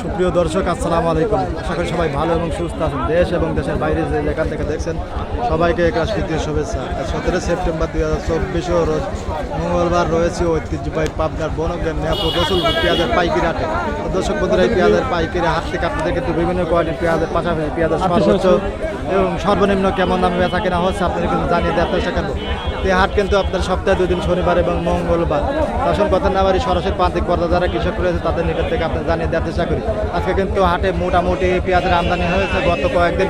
সুপ্রিয় দর্শক আসসালামু আলাইকুম। আশা করি সবাই ভালো এবং সুস্থ আছেন। দেশ এবং দেশের বাইরে যে যেখান থেকে দেখছেন সবাইকে এক রাষ্ট্রীয় শুভেচ্ছা। সতেরো সেপ্টেম্বর দুই হাজার চব্বিশে রোজ মঙ্গলবার রয়েছে ঐতিহ্যবাহী পাবনার বনগ্রাম মেয়াপুর রসুলপুর পেঁয়াজের পাইকারি হাটে। দর্শক বন্ধুরা এই পেঁয়াজের পাইকারি হাট থেকে আপনাদের কিন্তু বিভিন্ন কোয়ালিটির পেঁয়াজের পাশাপাশি পেঁয়াজের সর্বোচ্চ এবং সর্বনিম্ন কেমন দামে বেচা কেনা হচ্ছে আপনাদের কিন্তু জানিয়ে দেওয়ার চেষ্টা করব। তো এই হাট কিন্তু আপনার সপ্তাহে দুই দিন শনিবার এবং মঙ্গলবার। আসল কথা না বাড়ি সরাসরি প্রান্তিক পর্দা যারা কৃষক রয়েছে তাদের নিকট থেকে আপনার জানিয়ে দেওয়ার চেষ্টা করি। আজকে কিন্তু হাটে মোটামুটি পেঁয়াজের আমদানি হয়েছে গত কয়েকদিন।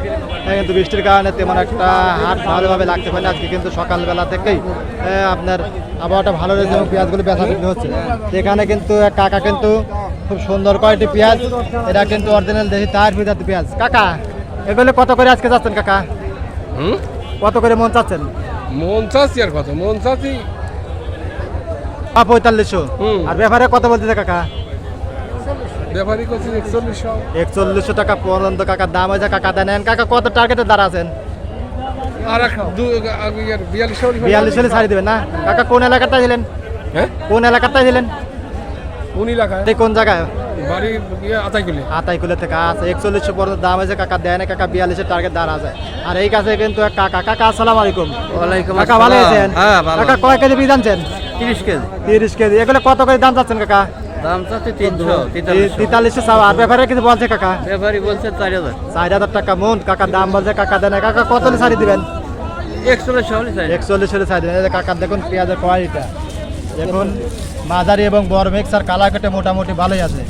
কিন্তু বৃষ্টির কারণে তেমন একটা হাট ভালোভাবে লাগতে পারে আজকে কিন্তু সকালবেলা থেকেই আপনার আবহাওয়াটা ভালো রয়েছে এবং পেঁয়াজগুলো বেচা বিক্রি হচ্ছে। এখানে কিন্তু কাকা কিন্তু খুব সুন্দর কয়েকটি পেঁয়াজ। এটা কিন্তু অরিজিনাল দেশি তার বিদাতি পেঁয়াজ। কাকা এগুলো কত করে আজকে যাচ্ছেন কাকা? হুম? কত করে মন চাচ্ছেন? মন চাচ্ছি আর কত? মন চাচ্ছি পঁয়তাল্লিশশো। আর ব্যাপারে কত বলতেছে কাকা। ব্যাপারই করছি একচল্লিশশো। একচল্লিশশো টাকা পর্যন্ত কাকার দাম হয়েছে কাকা দেন কাকা কত টার্গেটের দ্বারা আছেন আর বিয়াল্লিশ হলে ছাড়ি দেবেন না? কাকা কোন এলাকাটা ছিলেন? হ্যাঁ? কোন এলাকাটা ছিলেন? কোন এলাকায়? কোন জায়গায়? বাড়ি আতাইগুলি থেকে আছে একচল্লিশশো পর্যন্ত দাম হয়েছে কাকা দেয় না কাকা বিয়াল্লিশের টার্গেট দ্বারা আছে। আর এই কাছে কিন্তু কাকা কাকা আসসালাম আলাইকুম। ওয়ালাইকুম কাকা ভালো আছেন? কাকা কয় কেজি বীজ আনছেন? তিরিশ কেজি। তিরিশ কেজি। এগুলো কত করে দাম চাচ্ছেন কাকা? দাম চাচ্ছে তিনশো তেতাল্লিশশো। চাও আর ব্যাপারে কিছু বলছে কাকা? ব্যাপারী বলছে চার হাজার। চার হাজার টাকা মন। কাকার দাম বলছে কাকা দেন কাকা কত দিবেন? একচল্লিশ হলে একচল্লিশ হলে ছাড়ি দিবেন। এই দেখুন পেঁয়াজের কোয়ালিটিটা দেখুন মাঝারি এবং বড় মিক্স আর কালা কেটে মোটামুটি ভালোই আছে।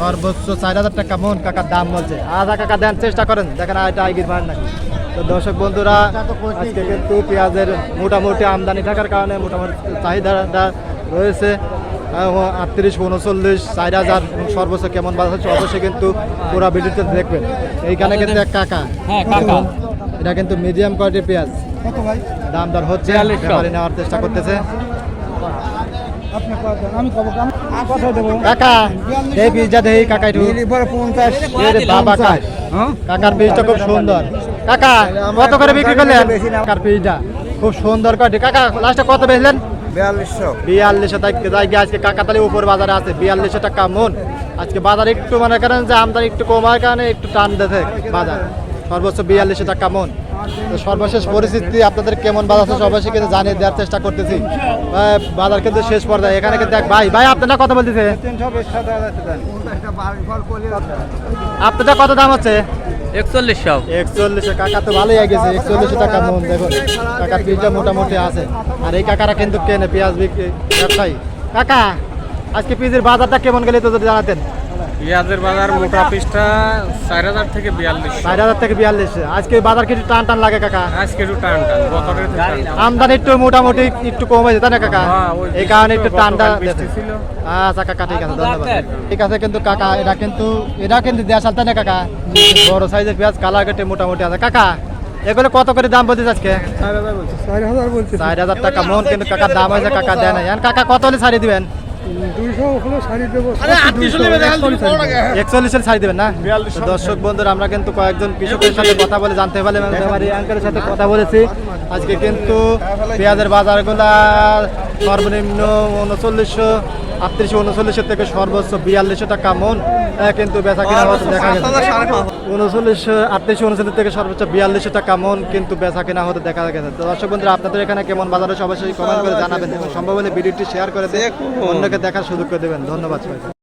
সর্বোচ্চ চার হাজার টাকা মন কাকার দাম বলছে। আধা কাকা দেন চেষ্টা করেন। দেখেন এটা আইগির ভাড় নাকি। তো দর্শক বন্ধুরা আজকে কিন্তু পেঁয়াজের মোটামুটি আমদানি থাকার কারণে মোটামুটি চাহিদাটা রয়েছে। আটত্রিশ উনচল্লিশ চার হাজার এবং সর্বোচ্চ কেমন বাজার হচ্ছে অবশ্যই কিন্তু পুরো ভিডিওতে দেখবেন। এইখানে কিন্তু এক কাকা। এটা কিন্তু মিডিয়াম কোয়ালিটির পেঁয়াজ। দাম দর হচ্ছে নেওয়ার চেষ্টা করতেছে। কাকা এই বীজটা দেই কাকা একটু। বাবা কাকার বীজটা খুব সুন্দর। কাকা কত করে বিক্রি করলেন? কাকার বীজটা খুব সুন্দর কাকা লাস্টে কত বেচলেন? বিয়াল্লিশশো। বিয়াল্লিশশো তাই আজকে কাকাতালি উপর বাজারে আছে? বিয়াল্লিশশো টাকা মন। আজকে বাজার একটু মনে করেন যে আমদানি একটু কমার কারণে একটু টান দিতে বাজার। সর্বোচ্চ বিয়াল্লিশশো টাকা মন। সর্বশেষ পরিস্থিতি আপনাদের কেমন বাজার আছে অবশ্যই কিন্তু জানিয়ে দেওয়ার চেষ্টা করতেছি। বাজার কিন্তু শেষ পর্যায়ে। এখানে কিন্তু এক ভাই ভাই আপনারা কত বলতেছে। আপনাদের কত দাম হচ্ছে? একচল্লিশশো। একচল্লিশে কাকা তো ভালোই গেছে। একচল্লিশে টাকা মন দেখুন। কাকার মোটামুটি আছে। আর এই কাকারা কিন্তু কেনে পেঁয়াজ বিক্রি ব্যবসায়ী। কাকা আজকে পিসের বাজারটা কেমন গেলে তো যদি জানাতেন? পেঁয়াজের বাজার মোটা পিসটা চার হাজার থেকে বিয়াল্লিশ। চার হাজার থেকে বিয়াল্লিশ। আজকে বাজার কিছু টান টান লাগে কাকা। আজকে একটু টান টান টান টান। আমদানি একটু মোটামুটি একটু কম হয়েছে তাই না কাকা? হ্যাঁ, এই কারণে একটু টানটা ছিল। আচ্ছা কাকা ঠিক আছে ধন্যবাদ। ঠিক আছে কিন্তু কাকা এটা কিন্তু এটা কিন্তু দেওয়া সালতে না কাকা। বড় সাইজের পেঁয়াজ কালার কেটে মোটামুটি আছে। কাকা এগুলো কত করে দাম বলতে আজকে? চার হাজার টাকা মন কিন্তু কাকার দাম হয়েছে কাকা দেয় না কাকা কত হলে ছাড়িয়ে দিবেন? একচল্লিশের ছাড়ি দেবেন না? দর্শক বন্ধুরা আমরা কিন্তু কয়েকজন কৃষকের সাথে কথা বলে জানতে পারলাম এবং আঙ্কেলের সাথে কথা বলেছি। আজকে কিন্তু পেঁয়াজের বাজারগুলা সর্বনিম্ন উনচল্লিশশো আটত্রিশশো উনচল্লিশের থেকে সর্বোচ্চ বিয়াল্লিশ টাকা মন কিন্তু বেচা কেনা হচ্ছে দেখা গেছে। উনচল্লিশশো আটত্রিশশো উনচল্লিশ থেকে সর্বোচ্চ বিয়াল্লিশশো টাকা মন কিন্তু বেচা কেনা হতে দেখা গেছে। তো দর্শক বন্ধুরা আপনাদের এখানে কেমন বাজারে সবাই অবশ্যই কমেন্ট করে জানাবেন এবং সম্ভব হলে ভিডিওটি শেয়ার করে দিয়ে অন্যকে দেখার সুযোগ করে দেবেন। ধন্যবাদ সবাইকে।